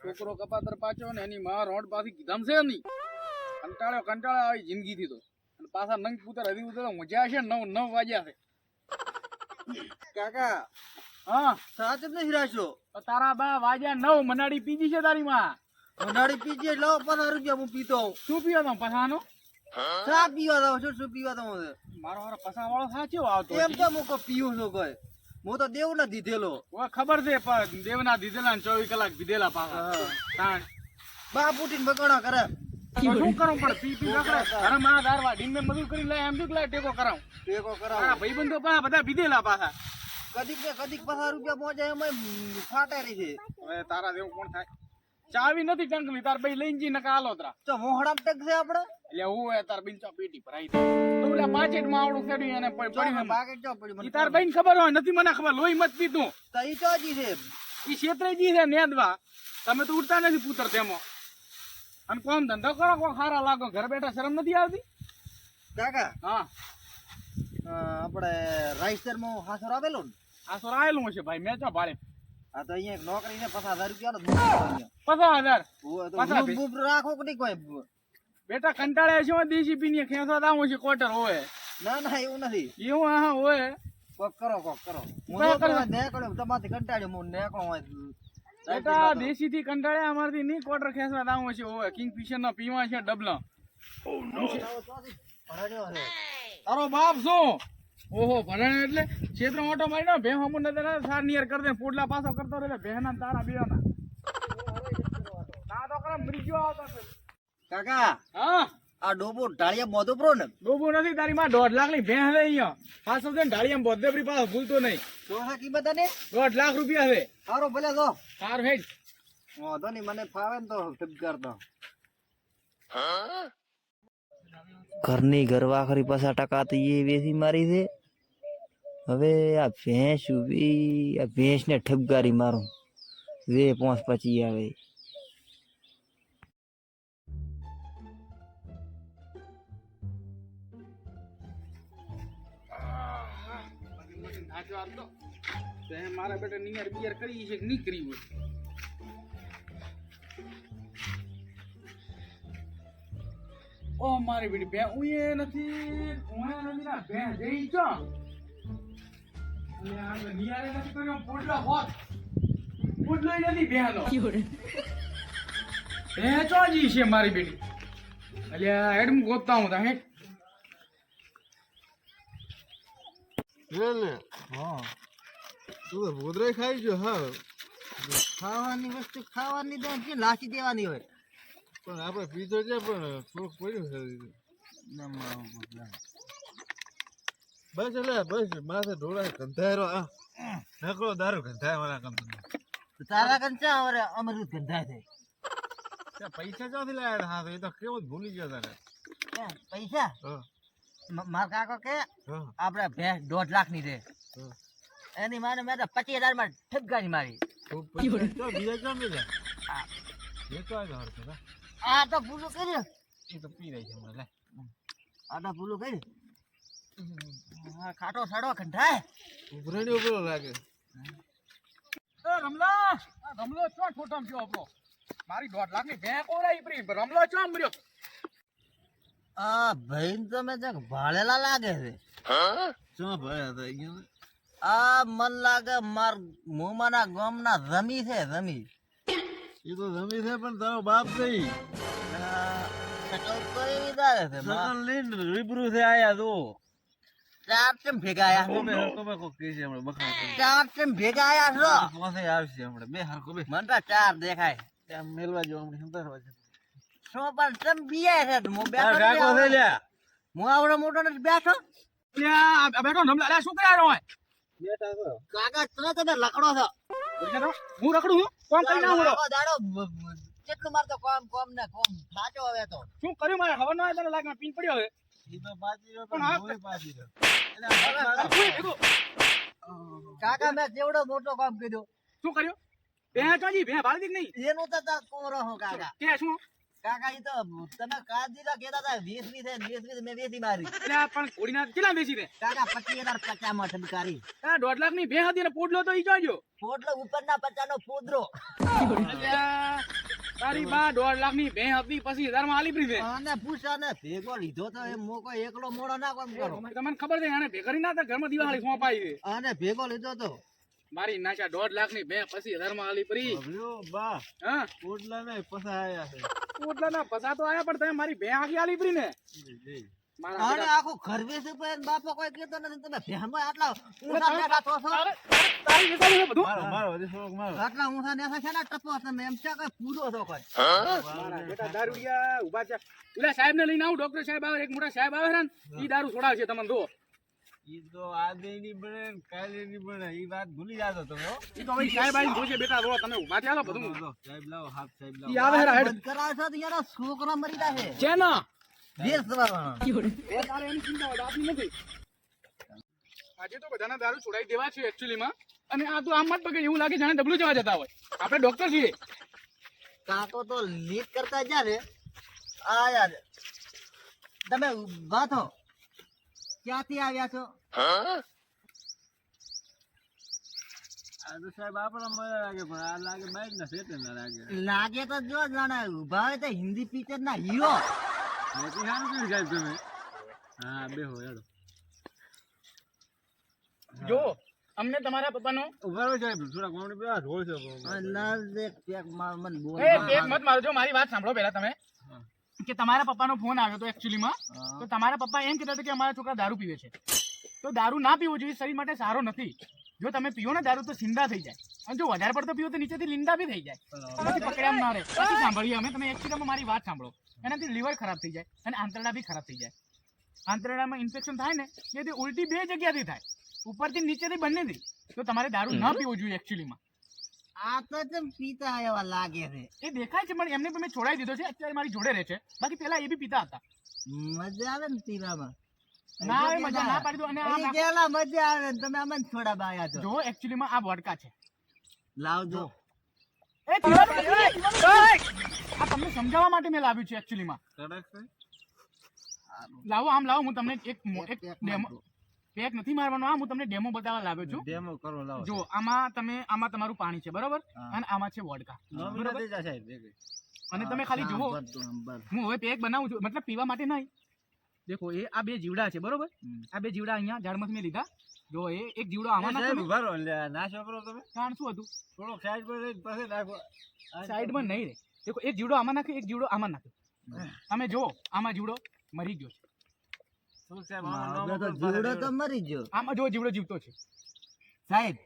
છોકરો કપાતર પાછો ને એની માં રોડ પાછી કીધમ છે નહીં. કંટાળ્યો કંટાળો આવી જિંદગીથી તો. અને પાછા નંગ પૂતર હજી ઉતર મજા છે નવ નવ વાગ્યા છે. કાકા હા? સાચ જ નહીં રાખ્યો. તારા બા વાગ્યા નવ મનાડી પીજી છે તારી માં? મનાડી પીજી લાવો પંદર રૂપિયા હું પીતો શું પીવો તમે પસાનો? ચા પીવા દઉં છું શું પીવા દઉં મારો મારો પસા વાળો સાચો આવતો એમ તો હું પીવું છું કોઈ. હું તો દેવ ના દીધેલો ખબર છે પણ દીધેલા ને ચોવીસ કલાક દીધેલા પાછા. બા પૂટીને બગાડા કરે. શું કરું પણ? પી પી રખડે ઘરે માં દારવા ડીંગે મજૂર કરી લાય એમ લાય ટેકો કરાવું? ટેકો તારા હા ભાઈબંધો પાછા બધા પીધેલા પાછા. કદીક ને કદીક પચાસ રૂપિયા પહોંચે એમાં ફાટે રહી છે. હવે તારા જેવું કોણ થાય? ચાવી નથી ટંકલી તાર ભાઈ લઈને જી નકા આલો તરા. તો મોહડા ટક છે આપણે? એટલે હું એ તાર બિન ચો પેટી ભરાઈ દે તું ઓલા પાંચેટમાં આવડું ખેડી અને પ- પડી ને બાગે ચો પડી ઈ તાર ભાઈ ખબર હોય નથી મને ખબર લોહી મત પીતું તો ઈ ચોજી છે? ઈ ક્ષેત્રજી છે નેદવા. તમે તો ઉડતા નથી પુત્ર તેમાં. અને કોમ ધંધો કરો કો ખારા લાગો. ઘર બેઠા શરમ નથી આવતી? કાકા હા. આપણે રાઈસ્ટરમાં હાસર આવેલો ને? હાસર આવેલું હશે ભાઈ મેં ચો ભાડે આ તો અહીંયા એક નોકરી ને પચાસ હજાર? રૂપિયા પચાસ હજાર. રાખો કે નહીં કોઈ? બેટા કંટાળે છે દેશી પીને ખેંચવા દાવો છે ક્વાર્ટર હોય ના ના એવું નથી. એવું હા હોય કોક કરો કોક કરો. હું કરો. નેકળ્યો તમારથી કંટાળ્યો હું નેકળો હોય બેટા દેશી થી કંટાળે અમારથી નહીં ક્વાર્ટર ખેંચવા દાવો છે હોય કિંગ ફિશર ના પીવા છે ડબલા તારો બાપ શું? ઓહો ભરણ એટલે ક્ષેત્ર મોટો મારી ના ભે હમું નદર સાર નિયર કર દે પોટલા પાછો કરતો રહે ભે ના તારા બીવાના ના ના તો કરે મરી ગયો આવતો છે. કાકા હા? આ ડોબો ઢાળિયા બોધો પ્રો ને? ડોબો નથી તારી માં દોઢ લાખની ભેં છે અહીંયા. પાછો છે ઢાળિયા બોધે બોધેપરી પાછો ભૂલતો નહીં. ચોસા કિંમત ને દોઢ લાખ રૂપિયા હવે સારો ભલે તો સારું હેડ. વાંધો નહીં મને ફાવે ને તો ઠપકાર કરતો ઘરની ઘરવાખરી પાછા ટકા તો એ વેસી મારી છે. હવે આ ભેંસ ઊભી આ ભેંસને ઠપકારી મારું. વે પોસ પછી આવે. નાચવા તો. તે મારા બેટા નિયર બિયર કરી છે કે નહીં કરી હોય? ઓ મારી બેટી બે ઉયે નથી ઉએ નથી ના બે જઈ જો. અને આ તો નિયારે નથી કર્યો પોડલો હોત. પોડલો નથી બેનો બે ચોજી છે મારી બેટી? અલ્યા હેડ ગોતતા હું તા હેડ લે. હા. તું તો ભૂદરાઈ ખાઈ જો હા. ખાવાની વસ્તુ ખાવાની દે કે લાસી દેવાની હોય. પણ આપણે પીધો છે પણ થોડુંક પડ્યું છે બસ એટલે બસ માથે ઢોળા ગંધાયરો આ નકરો દારૂ ગંધાય મારા કંપની તારા કંચા હવે અમૃત ગંધા છે. પૈસા ક્યાંથી લાયા હા તો એ તો કેવું ભૂલી ગયો તારે? પૈસા? હા. માર કાકો કે આપણે ભેંસ દોઢ લાખની છે એની માને મેં તો પચીસ હજારમાં ઠપકારી મારી. આ તો ભૂલું કરી એ તો પી રહી છે હમણાં આ તો ભૂલું કર્યું. હા, ખાટો સડો કંઠાય ઉભરાણી ઉભરો લાગે. એ રમલા આ રમલો ચો છોટમ છો આપણો? મારી દોઢ લાખની ભેં કોરાઈ પરી રમલો ચો મર્યો આ ભાઈ તો મેં જક ભાળેલા લાગે છે. શું ભાઈ હતા અહીંયા આ મન લાગે માર મોમાના ગામના જમી છે જમી એ તો જમી છે પણ તારો બાપ નહીં ચાર તમે દેખાય. ત્યાં મેલવા જો હમણાં પણ ચમ બીયા છે? બેઠો છે આવડો મોટો નથી બેઠો? લ્યા આ બેઠો રમલા અલ્યા શું કર્યા હોય બેટા તો કાકા તમે તમે લકડો છો. હું રખડું છું? કોણ કરી ના દાડો દાડો બ- બ- કેટલું મારતો કોમ કોમ ને કોમ. સાચો હવે તો. શું કર્યું મારે? ખબર ના તને લાગે પીન પડ્યો હવે. ઈ તો પાછી રહ્યો પણ રહ્યો. કાકા મેં જેવડો મોટો કામ કર્યો. શું કર્યું? ચોજી નહીં. એનું તો કોરો હો કાકા. કે શું? કાકા ઈ તો તમે કાજીલા કહેતા હતા વીસમી છે ને વીસમી છે, વેચી મારી. એટલે પણ ઘોડીના કેટલા બેસી દે કાકા પચીસ હજાર પચાસમાં આ દોઢ લાખની બે હતી ને પોડલો તો ઈ જોજો પોટલો ઉપરના પચાસ નો પોદરો તારી બા દોઢ લાખની બે હતી પછી હજારમાં આલી પડી દે અને પૂછા ને ભેગો લીધો તો એ મોકો એકલો મોડો ના કોમ કરો. તમને ખબર છે આને ભેગરી ના દિવાળી સોંપાઈ છે. અને ભેગો લીધો તો. મારી નાચા દોઢ લાખની બે પછી હજારમાં આલી પડી. બા હા? પોટલા પસાયા પસા છે. ના પસા તો આયા પણ તમે મારી બે આખી આલી પડી ને અને બેટા- આખું ખરવેશ ઉપર બાપો કોઈ કહેતો નથી તમે ભેમાં આટલા ઊંચા બેઠા તો છો? તારી વિચારી બધું. મારો મારો હજી મારો. આટલા ઊંચા નેસા છે ને ટપો તમે એમ છે કે પૂરો છો કોઈ? મારા બેટા દારૂડિયા ઊભા છે. પેલા સાહેબ ને લઈને આવું ડોક્ટર સાહેબ આવે એક મોટા સાહેબ આવે ને ઈ દારૂ છોડાવશે તમને જો ઈ તો આજે ની બને કાલે ની બને ઈ વાત ભૂલી જાતો તમે હો. ઈ તો ભાઈ સાહેબ આવીને જોશે બેટા જો તમે ઊભા થયા બધું. સાહેબ લાવો હાથ સાહેબ લાવો. ઈ આવે હેડ. બંધ કરાવે તો યાર છોકરા મરી જાય છે દેશ દવાવાનો એ તારે એની ચિંતા હોય આપની નથી. આજે તો બધાના દારૂ છોડાઈ દેવા છે એકચ્યુઅલી માં. અને આ તો આમ જ પગે એવું લાગે જાણે ડબલું જવા જતા હોય. આપણે ડોક્ટર છીએ. કાકો તો લીક કરતા જા રે આ યાર તમે ઊભા થો. ક્યાંથી આવ્યા છો? આ તો સાહેબ મજા લાગે તો જો જાણે ઊભા હોય તો હિન્દી પિક્ચર ના હીરો નથી સારું કર્યું સાહેબ તમે. હા બેહો હેડો. જો અમને તમારા પપ્પાનો ઊભા રહો સાહેબ. થોડા કોમડી બે રોલ છે બહુ. દેખ પેક માર મન બોલ. એ એક મત મારજો જો મારી વાત સાંભળો પહેલા તમે. કે તમારા પપ્પાનો ફોન આવ્યો હતો એકચ્યુઅલીમાં તો તમારા પપ્પા એમ કહેતા હતા કે અમારા છોકરા દારૂ પીવે છે. તો દારૂ ના પીવો જોઈએ શરીર માટે સારો નથી. જો તમે પીઓ ને દારૂ તો સિંધા થઈ જાય. અને જો વધારે પડતો પીવો તો નીચેથી લીંડા બી થઈ જાય. પછી પકડ્યા ના રહે. પછી સાંભળીએ અમે. તમે એકચ્યુઅલીમાં મારી વાત સાંભળો. એનાથી લીવર ખરાબ થઈ જાય અને આંતરડા બી ખરાબ થઈ જાય. આંતરડામાં ઇન્ફેક્શન થાય ને એ તે ઉલટી બે જગ્યાથી થાય. ઉપરથી નીચેથી બંનેથી. તો તમારે દારૂ ન પીવો જોઈએ એકચ્યુઅલીમાં આ તો જેમ પીતા એવા લાગે છે. એ દેખાય છે પણ એમને પણ મેં છોડાઈ દીધો છે અત્યારે મારી જોડે રહે છે. બાકી પેલા એ બી પીતા હતા. મજા આવે ને પીવામાં. ના આવે મજા ના પાડી દો અને આ અહીં મજા આવે ને તમે અમને થોડા બાયા છો. જો એકચ્યુઅલી માં આ વોડકા છે. લાવજો. એ. આ તમને સમજાવવા માટે મેં લાવ્યું છે એકચ્યુઅલી માં. લાવો આમ લાવો હું તમને એક એક ડેમો નાખો. પેક નથી મારવાનો આ હું તમને ડેમો બતાવવા લાવ્યો છું. ડેમો કરો લાવો જો આમાં તમે આમાં તમારું પાણી છે બરોબર? અને આમાં છે વોડકા. અને તમે ખાલી જુઓ. હું હવે પેક બનાવું છું મતલબ પીવા માટે નહીં. દેખો એ આ બે જીવડા છે બરોબર? આ બે જીવડા અહીંયા ઝાડમાંથી મેં લીધા. જો એ એક જીવડો આમાં નાખો ને. ઊભા રહો ના છોકરો તમે. કારણ શું હતું? થોડો સાઈડ પર પછી નાખો. સાઈડમાં નહીં રે. દેખો એક જીવડો આમાં નાખ્યો એક જીવડો આમાં નાખ્યો. તમે જો આમાં જીવડો મરી ગયો છે. શું છે મામા તો જીવડો તો મરી ગયો. આમાં જો જીવડો જીવતો છે. સાહેબ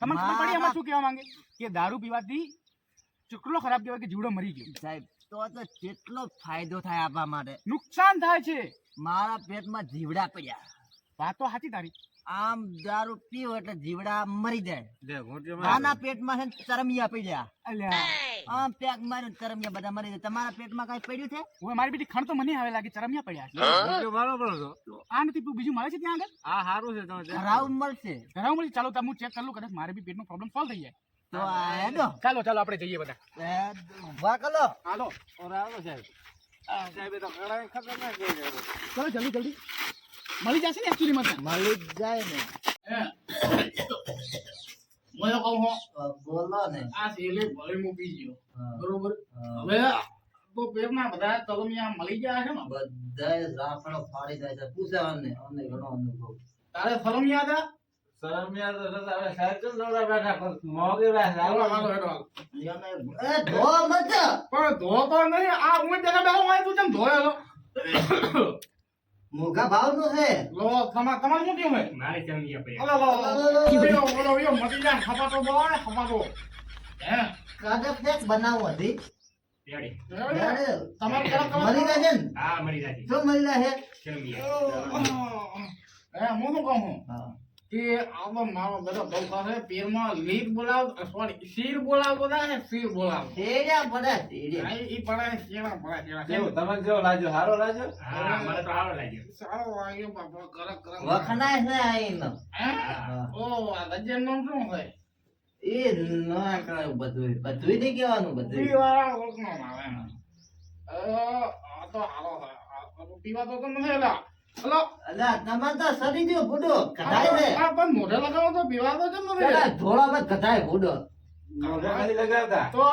તમને ખબર પડી એમાં શું કહેવા માંગે? કે દારૂ પીવાથી ચકલો ખરાબ કહેવાય કે જીવડો મરી ગયો? સાહેબ તો તો કેટલો ફાયદો થાય આપવા માટે. નુકસાન થાય છે. મારા પેટમાં જીવડા પડ્યા. વાતો તો સાચી તારી. આમ દારૂ પીવો એટલે જીવડા મરી જાય. લે, આના પેટમાં ચરમિયા પડ્યા. અલ્યા. આમ પેક મારીને ચરમિયા બધા મરી જાય. તમારા પેટમાં કઈ પડ્યું છે? હું મારી બેટી ખણ તો મને આવે લાગે ચરમિયા પડ્યા છે. વાળો પડો આ નથી બીજું મળે છે ત્યાં આગળ? હા સારું છે તમે ધરાવ રાવ મળશે. ધરાવ મળશે. ચાલો તમે હું ચેક કરી લઉં કદાચ મારે બી પેટનો પ્રોબ્લેમ સોલ્વ થઈ જાય. તો આ ચાલો ચાલો આપણે જઈએ બધા. એ કલો. હાલો. ઓર આવો સાહેબ. ચલો જલ્દી જલ્દી. મળી જશે ને એકચ્યુઅલી મને મળી જાય ને. મને કહું હો. બોલો ને. આ સેલે ભલે મૂકી ગયો. બરોબર? હવે તો પેટના બધા તલમિયા મળી ગયા છે ને? બધાય રાફડો ફાડી જાય છે. પૂછાવાને અમને. ઘણો અનુભવ. તારે ફરમિયા હતા સરમિયા તો કેમ નવરા બેઠા પણ મોંઘી વાત છે. હાલો હાલો હેડો એ ધો મત. પણ ધો તો નહીં. આ હું જરા બેઠો હોય તું કેમ ધોયેલો મોઘા નો છે લો તમાર તમાર શું હે મારે ચમનિયા પડ્યા ઓલો ઓલો ઓલો ઓલો ઓલો મટી જાય ખપાતો બોય ખપાતો હે કાગળ ફેક બનાવો હતી મરી છે હા મરી ચમનિયા હે હું શું કહું હા. કે આવો મારો બધો બહુ પાસે પેરમાં લીર બોલાવ સોરી શીર બોલાવ બધા ને શીર બોલાવ. શેરા બધા શેરા એ પડાય શેરા પડાય શેરા. કેવું તમને કેવો લાગ્યો? સારો લાગ્યો? હા મને તો સારો લાગ્યો. સારો વાગ્યો બાપા કર કર વખણાય છે આઈનો. ઓ આ ગજનનું શું છે એ ના કરાયું બધું બધું નહીં કહેવાનું બધું પીવાળા વાળા ઓળખનો આવે તો હારો પીવા તો કેમ નથી એલા. હલો. અલ્યા તમારે તો સડી ગયો બુડો કઢાય છે. આ પણ મોઢે લગાવો તો પીવા તો કેમ નથી. પેલા ધોળામાં કઢાય બુડો મોઢે લગાવતા. તો?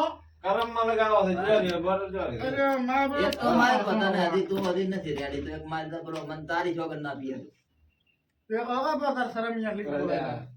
કરમમાં લગાવો છે જો બરોબર જો અરે મારા એક તો મારે પોતાને હજી તું હજી નથી રેડી તો એક મારે તો પેલો તારી છોકર ના પીએ પર તાર શરમિયા લીધું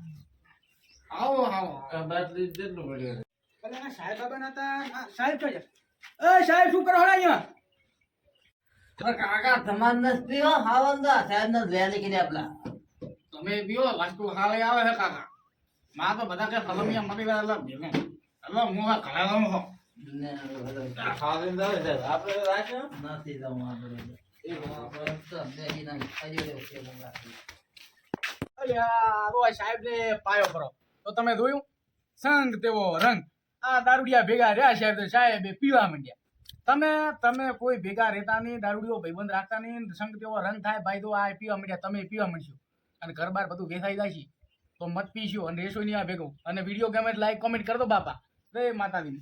આવો આ આ આવો આવો બાટલી જેટલું પડ્યું પેલા સાહેબ બાબા સાહેબ એ સાહેબ શું કરો અહીંયા? કાકા સમાન નથી પીવો હાવંદા સાહેબ ને રેલી કરી આપલા તમે પીઓ વાસ્તુ હાલે આવે છે કાકા. માં તો બધા કે ફલમિયા મરી ગયા એટલે હું આ હો આ. આપણે રાખ્યો? નથી એ અલ્યા ઓ સાહેબ ને પાયો કરો તો તમે જોયું? સંગ તેવો રંગ. આ દારૂડિયા ભેગા રહ્યા સાહેબ તો સાહેબ પીવા માંડ્યા. તમે તમે કોઈ ભેગા રહેતા નહીં, દારૂડિયો ભાઈબંધ રાખતા નહીં સંગ તેવો રંગ થાય, ભાઈ તો આ પીવા માંડ્યા, તમે પીવા માંડશો. અને ઘર બાર બધું વેસાઈ જાય તો મત પીશું અને રેશો નહીં આ ભેગું. અને વીડિયો ગમે લાઈક કોમેન્ટ કરતો બાપા. રે માતાજી.